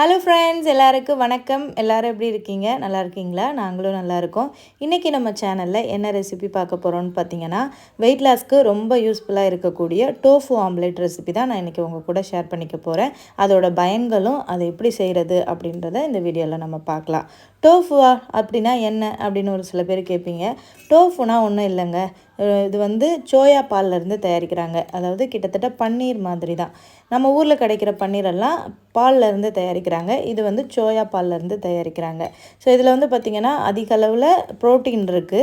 Hello friends எல்லாருக்கும் வணக்கம். எல்லாரும் எப்படி இருக்கீங்க? நல்லா இருக்கீங்களா? நாங்களும் நல்லா இருக்கோம். இன்றைக்கி நம்ம சேனலில் என்ன ரெசிபி பார்க்க போகிறோம்னு பார்த்தீங்கன்னா வெயிட் லாஸ்க்கு ரொம்ப யூஸ்ஃபுல்லாக இருக்கக்கூடிய டோஃபு ஆம்லேட் ரெசிபி தான் நான் இன்றைக்கி உங்கள் கூட ஷேர் பண்ணிக்க போகிறேன் அதோட பயன்களும் அதை எப்படி செய்கிறது அப்படின்றத இந்த வீடியோவில் நம்ம பார்க்கலாம். டோஃபுவா அப்படின்னா என்ன? அப்படின்னு ஒரு சில பேர் கேட்பீங்க. டோஃபுனா ஒன்றும் இல்லைங்க. இது வந்து சோயா பால்ல இருந்து தயாரிக்கிறாங்க. அதாவது கிட்டத்தட்ட பன்னீர் மாதிரி தான். நம்ம ஊரில் கிடைக்கிற பன்னீரெல்லாம் பால்ல இருந்து தயாரிக்கிறாங்க. இது வந்து சோயா பால்லேருந்து தயாரிக்கிறாங்க. ஸோ இதில் வந்து பார்த்திங்கன்னா அதிக அளவில் ப்ரோட்டீன் இருக்குது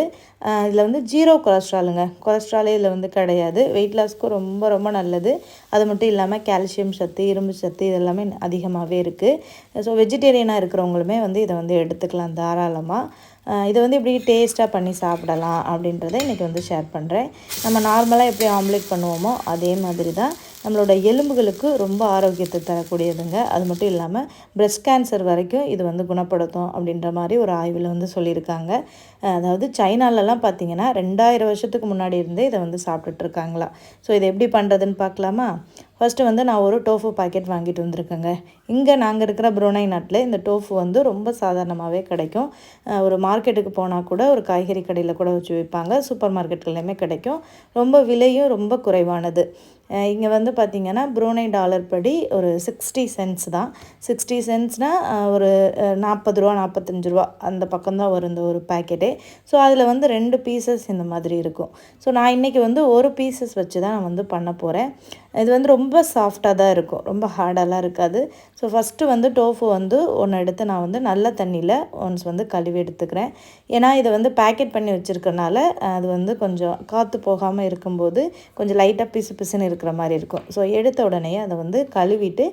இதில் வந்து ஜீரோ கொலஸ்ட்ராலுங்க. கொலஸ்ட்ராலே இதில் வந்து கிடையாது. வெயிட் லாஸ்க்கும் ரொம்ப ரொம்ப நல்லது. அது மட்டும் இல்லாமல் கால்சியம் சத்து இரும்பு சத்து இதெல்லாமே அதிகமாகவே இருக்குது ஸோ வெஜிடேரியனாக இருக்கிறவங்களுமே வந்து இதை வந்து எடுத்து எடுத்துக்கலாம் தாராளமாக இதை வந்து எப்படி டேஸ்ட்டாக பண்ணி சாப்பிடலாம் அப்படின்றத இன்றைக்கி வந்து ஷேர் பண்ணுறேன் நம்ம நார்மலாக எப்படி ஆம்லேட் பண்ணுவோமோ அதே மாதிரி தான் நம்மளோட எலும்புகளுக்கு ரொம்ப ஆரோக்கியத்தை தரக்கூடியதுங்க. அது மட்டும் இல்லாமல் breast கேன்சர் வரைக்கும் இது வந்து குணப்படுத்தும் அப்படின்ற மாதிரி ஒரு ஆய்வில் வந்து சொல்லியிருக்காங்க. அதாவது சைனாலலாம் பார்த்தீங்கன்னா ரெண்டாயிரம் வருஷத்துக்கு முன்னாடி இருந்தே இதை வந்து சாப்பிட்டுட்ருக்காங்களா. ஸோ இதை எப்படி பண்ணுறதுன்னு பார்க்கலாமா ஃபஸ்ட்டு வந்து நான் ஒரு டோஃபு பாக்கெட் வாங்கிட்டு வந்திருக்கேங்க. இங்கே நாங்கள் இருக்கிற புரோனை நாட்டில் இந்த டோஃபு வந்து ரொம்ப சாதாரணமாகவே கிடைக்கும். ஒரு மார்க்கெட்டுக்கு போனால் கூட ஒரு காய்கறி கடையில் கூட வச்சு விற்பாங்க சூப்பர் மார்க்கெட்கள்லையுமே கிடைக்கும். ரொம்ப விலையும் ரொம்ப குறைவானது. இங்கே வந்து பார்த்திங்கன்னா ப்ரூனை டாலர் படி ஒரு சிக்ஸ்டி சென்ட்ஸ் தான். சிக்ஸ்டி சென்ட்ஸ்னால் ஒரு நாற்பது ரூபா நாற்பத்தஞ்சு ரூபா அந்த பக்கம்தான் வரும் இந்த ஒரு பேக்கெட்டே ஸோ அதில் வந்து ரெண்டு பீசஸ் இந்த மாதிரி இருக்கும். ஸோ நான் இன்றைக்கி வந்து ஒரு பீசஸ் வச்சு தான் நான் வந்து பண்ண போகிறேன் இது வந்து ரொம்ப சாஃப்டாக தான் இருக்கும். ரொம்ப ஹார்டெல்லாம் இருக்காது. ஸோ ஃபஸ்ட்டு வந்து டோஃபு வந்து ஒன்று எடுத்து நான் வந்து நல்ல தண்ணியில் ஒன்ஸ் வந்து கழுவி எடுத்துக்கிறேன். ஏன்னா இதை வந்து பேக்கெட் பண்ணி வச்சுருக்கனால அது வந்து கொஞ்சம் காற்று போகாமல் இருக்கும்போது கொஞ்சம் லைட்டாக பிசு பிசுன்னு இருக்கிற மாதிரி இருக்கும். ஸோ எடுத்த உடனே அதை வந்து கழுவிட்டு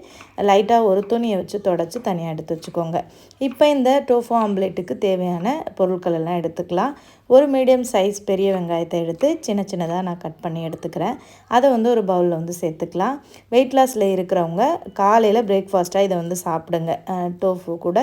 லைட்டாக ஒரு துணியை வச்சு தொடச்சி தனியாக எடுத்து வச்சுக்கோங்க. இப்போ இந்த டோஃபோ ஆம்லேட்டுக்கு தேவையான பொருட்கள் எல்லாம் எடுத்துக்கலாம். ஒரு மீடியம் சைஸ் பெரிய வெங்காயத்தை எடுத்து சின்ன சின்னதாக நான் கட் பண்ணி எடுத்துக்கிறேன். அதை வந்து ஒரு பவுலில் வந்து சேர்த்துக்கலாம். வெயிட் லாஸில் இருக்கிறவங்க காலையில் பிரேக்ஃபாஸ்ட்டாக இதை வந்து சாப்பிடுங்க. டோஃபு கூட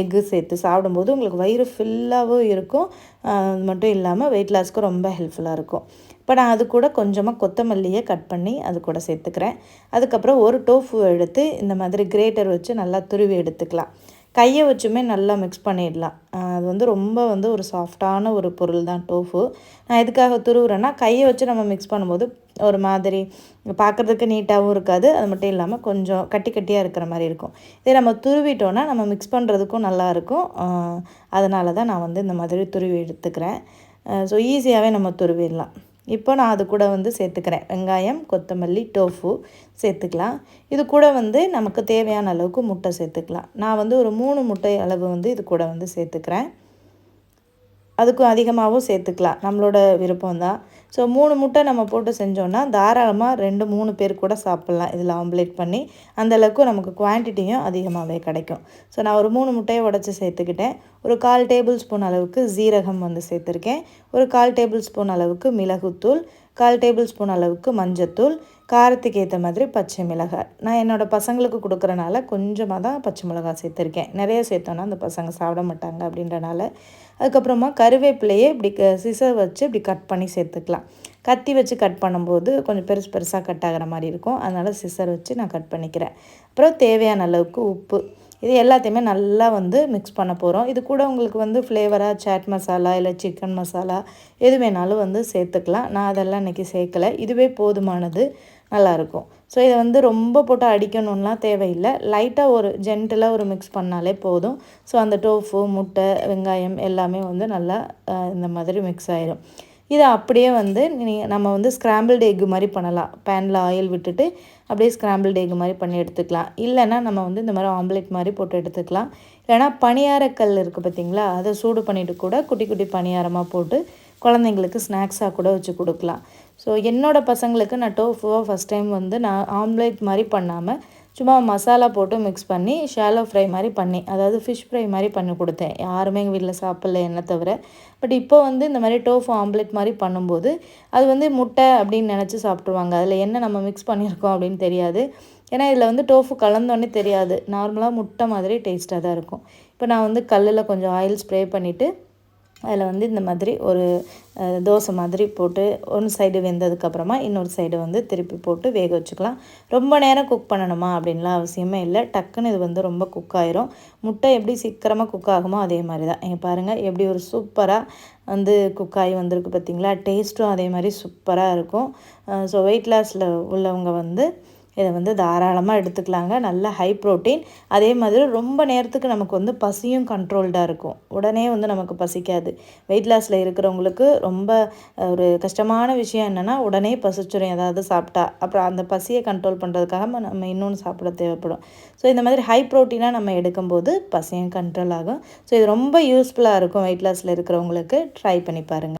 எக்கு சேர்த்து சாப்பிடும்போது உங்களுக்கு வயிறு ஃபுல்லாகவும் இருக்கும். அது மட்டும் இல்லாமல் வெயிட் லாஸ்க்கு ரொம்ப ஹெல்ப்ஃபுல்லாக இருக்கும். இப்போ நான் அது கூட கொஞ்சமாக கொத்தமல்லியை கட் பண்ணி அது கூட சேர்த்துக்கிறேன். அதுக்கப்புறம் ஒரு டோஃபு எடுத்து இந்த மாதிரி கிரேட்டர் வச்சு நல்லா துருவி எடுத்துக்கலாம். கையை வச்சுமே நல்லா மிக்ஸ் பண்ணிடலாம். அது வந்து ரொம்ப வந்து ஒரு சாஃப்டான ஒரு பொருள் தான் டோஃபு நான் எதுக்காக துருவுறேன்னா கையை வச்சு நம்ம மிக்ஸ் பண்ணும்போது ஒரு மாதிரி பார்க்குறதுக்கு நீட்டாகவும் இருக்காது. அது மட்டும் இல்லாமல் கொஞ்சம் கட்டி கட்டியாக இருக்கிற மாதிரி இருக்கும். இதே நம்ம துருவிட்டோன்னா நம்ம மிக்ஸ் பண்ணுறதுக்கும் நல்லாயிருக்கும் அதனால தான் நான் வந்து இந்த மாதிரி துருவி எடுத்துக்கிறேன். ஸோ ஈஸியாகவே நம்ம துருவிடலாம். இப்போ நான் அது கூட வந்து சேர்த்துக்கிறேன். வெங்காயம் கொத்தமல்லி டோஃபு சேர்த்துக்கலாம். இது கூட வந்து நமக்கு தேவையான அளவுக்கு முட்டை சேர்த்துக்கலாம். நான் வந்து ஒரு மூணு முட்டை அளவு வந்து இது கூட வந்து சேர்த்துக்கிறேன். அதுக்கும் அதிகமாகவும் சேர்த்துக்கலாம். நம்மளோட விருப்பம் தான் ஸோ மூணு முட்டை நம்ம போட்டு செஞ்சோன்னா தாராளமாக ரெண்டு மூணு பேர் கூட சாப்பிட்லாம். இதில் ஆம்லேட் பண்ணி அந்தளவுக்கு நமக்கு குவான்டிட்டியும் அதிகமாகவே கிடைக்கும். ஸோ நான் ஒரு மூணு முட்டையை உடச்சி சேர்த்துக்கிட்டேன். ஒரு கால் டேபிள் ஸ்பூன் அளவுக்கு ஜீரகம் வந்து சேர்த்துருக்கேன். ஒரு கால் டேபிள் ஸ்பூன் அளவுக்கு மிளகுத்தூள். கால் டேபிள் ஸ்பூன் அளவுக்கு மஞ்சத்தூள் காரத்துக்கு ஏற்ற மாதிரி பச்சை மிளகாய். நான் என்னோடய பசங்களுக்கு கொடுக்குறனால கொஞ்சமாக தான் பச்சை மிளகாய் சேர்த்துருக்கேன். நிறைய சேர்த்தோன்னா அந்த பசங்க சாப்பிட மாட்டாங்க அப்படின்றனால. அதுக்கப்புறமா கருவேப்பிலையே இப்படி சிசர் வச்சு இப்படி கட் பண்ணி சேர்த்துக்கலாம். கத்தி வச்சு கட் பண்ணும்போது கொஞ்சம் பெருசு பெருசாக கட் ஆகிற மாதிரி இருக்கும். அதனால் சிசர் வச்சு நான் கட் பண்ணிக்கிறேன். அப்புறம் தேவையான அளவுக்கு உப்பு. இது எல்லாத்தையுமே நல்லா வந்து மிக்ஸ் பண்ண போகிறோம் இது கூட உங்களுக்கு வந்து ஃப்ளேவராக சாட் மசாலா இல்லை சிக்கன் மசாலா எது வேணாலும் வந்து சேர்த்துக்கலாம். நான் அதெல்லாம் இன்றைக்கி சேர்க்கலை. இதுவே போதுமானது நல்லாயிருக்கும் ஸோ இதை வந்து ரொம்ப போட்டு அடிக்கணும்லாம் தேவையில்லை. லைட்டாக ஒரு ஜென்டலாக ஒரு மிக்ஸ் பண்ணாலே போதும். ஸோ அந்த டோஃபு முட்டை வெங்காயம் எல்லாமே வந்து நல்லா இந்த மாதிரி மிக்ஸ் ஆயிரும். இதை அப்படியே வந்து நம்ம வந்து ஸ்க்ராம்பிள்டு எக்கு மாதிரி பண்ணலாம். பேனில் ஆயில் விட்டுட்டு அப்படியே ஸ்க்ராம்பிள்டு எக்கு மாதிரி பண்ணி எடுத்துக்கலாம். இல்லைன்னா நம்ம வந்து இந்த மாதிரி ஆம்லேட் மாதிரி போட்டு எடுத்துக்கலாம். இல்லைனா பணியாரக்கல் இருக்குது பார்த்தீங்களா? அதை சூடு பண்ணிவிட்டு கூட குட்டி குட்டி பணியாரமாக போட்டு குழந்தைங்களுக்கு ஸ்நாக்ஸாக கூட வச்சு கொடுக்கலாம். ஸோ என்னோடய பசங்களுக்கு நான் டோஃபுவாக ஃபஸ்ட் டைம் வந்து நான் ஆம்லேட் மாதிரி பண்ணாமல் சும்மா மசாலா போட்டு மிக்ஸ் பண்ணி ஷாலோ ஃப்ரை மாதிரி பண்ணி அதாவது ஃபிஷ் ஃப்ரை மாதிரி பண்ணி கொடுத்தேன். யாருமே எங்கள் வீட்டில் சாப்பிடல என்ன தவிர. பட் இப்போ வந்து இந்த மாதிரி டோஃபு ஆம்லேட் மாதிரி பண்ணும்போது அது வந்து முட்டை அப்படின்னு நினச்சி சாப்பிட்ருவாங்க அதில் என்ன நம்ம மிக்ஸ் பண்ணியிருக்கோம் அப்படின்னு தெரியாது. ஏன்னா இதில் வந்து டோஃபு கலந்தோடனே தெரியாது. நார்மலாக முட்டை மாதிரி டேஸ்ட்டாக தான் இருக்கும். இப்போ நான் வந்து கல்லில் கொஞ்சம் ஆயில் ஸ்ப்ரே பண்ணிவிட்டு அதில் வந்து இந்த மாதிரி ஒரு தோசை மாதிரி போட்டு ஒன் சைடு வெந்ததுக்கப்புறமா இன்னொரு சைடு வந்து திருப்பி போட்டு வேக வச்சுக்கலாம். ரொம்ப நேரம் குக் பண்ணணுமா அப்படின்லாம் அவசியமே இல்லை. டக்குன்னு இது வந்து ரொம்ப குக் ஆயிரும். முட்டை எப்படி சீக்கிரமாக குக் ஆகுமோ அதே மாதிரி தான். இங்கே பாருங்கள் எப்படி ஒரு சூப்பராக வந்து குக் ஆகி வந்திருக்கு பார்த்தீங்களா டேஸ்ட்டும் அதே மாதிரி சூப்பராக இருக்கும். ஸோ வெயிட் லாஸில் உள்ளவங்க வந்து இதை வந்து தாராளமாக எடுத்துக்கலாங்க. நல்ல ஹை ப்ரோட்டீன் அதே மாதிரி ரொம்ப நேரத்துக்கு நமக்கு வந்து பசியும் கண்ட்ரோல்டாக இருக்கும். உடனே வந்து நமக்கு பசிக்காது. வெயிட் லாஸில் இருக்கிறவங்களுக்கு ரொம்ப ஒரு கஷ்டமான விஷயம் என்னென்னா உடனே பசிச்சிடும் ஏதாவது சாப்பிட்டா. அப்புறம் அந்த பசியை கண்ட்ரோல் பண்ணுறதுக்காக நம்ம இன்னொன்று சாப்பிட தேவைப்படும். ஸோ இந்த மாதிரி ஹை ப்ரோட்டீனாக நம்ம எடுக்கும்போது பசியும் கண்ட்ரோல் ஆகும். ஸோ இது ரொம்ப யூஸ்ஃபுல்லாக இருக்கும் வெயிட் லாஸில் இருக்கிறவங்களுக்கு. ட்ரை பண்ணி பாருங்கள்